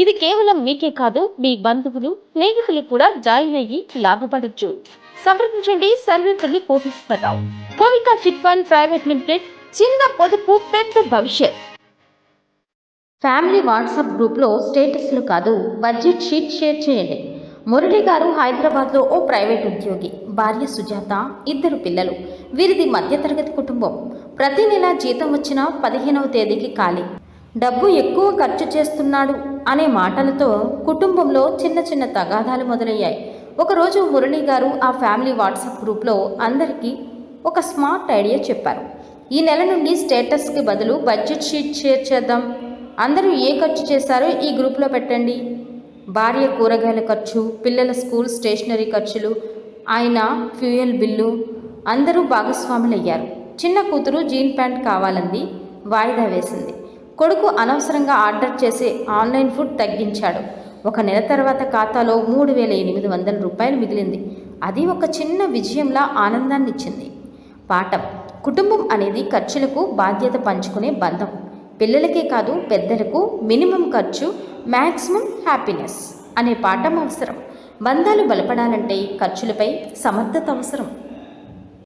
ఇది కేవలం మీకే కాదు మీ బంధువులు స్నేహితులు కూడా జాయిన్ అయ్యి లాభపడచ్చు. సంప్రదించండి సర్వీసులు కోటిస్తున్నాం Kovika chit fund private limited చిన్న పొదుపు పెద్ద భవిష్యత్. ఫ్యామిలీ వాట్సాప్ గ్రూప్లో స్టేటస్లు కాదు బడ్జెట్ షీట్ షేర్ చేయండి. మురళి గారు హైదరాబాద్లో ఓ ప్రైవేట్ ఉద్యోగి భార్య సుజాత ఇద్దరు పిల్లలు వీరిది మధ్యతరగతి కుటుంబం. ప్రతి నెల జీతం వచ్చిన పదిహేనవ తేదీకి ఖాళీ. డబ్బు ఎక్కువ ఖర్చు చేస్తున్నాడు అనే మాటలతో కుటుంబంలో చిన్న చిన్న తగాదాలు మొదలయ్యాయి. ఒకరోజు మురళి గారు ఆ ఫ్యామిలీ వాట్సాప్ గ్రూప్లో అందరికీ ఒక స్మార్ట్ ఐడియా చెప్పారు. ఈ నెల నుండి స్టేటస్కి బదులు బడ్జెట్ షీట్ షేర్ చేద్దాం. అందరూ ఏ ఖర్చు చేశారో ఈ గ్రూప్లో పెట్టండి. భార్య కూరగాయల ఖర్చు పిల్లల స్కూల్ స్టేషనరీ ఖర్చులు ఆయన ఫ్యూయల్ బిల్లు అందరూ భాగస్వాములయ్యారు. చిన్న కూతురు జీన్ ప్యాంట్ కావాలంది వాయిదా వేసింది. కొడుకు అనవసరంగా ఆర్డర్ చేసి ఆన్లైన్ ఫుడ్ తగ్గించాడు. ఒక నెల తర్వాత ఖాతాలో మూడు వేల ఎనిమిది వందల రూపాయలు మిగిలింది. అది ఒక చిన్న విజయంలా ఆనందాన్ని ఇచ్చింది పాఠం. కుటుంబం అనేది ఖర్చులకు బాధ్యత పంచుకునే బంధం. పిల్లలకే కాదు పెద్దలకు మినిమం ఖర్చు మ్యాక్సిమం హ్యాపీనెస్ అనే పాఠం అవసరం. బంధాలు బలపడాలంటే ఖర్చులపై సమర్థత అవసరం.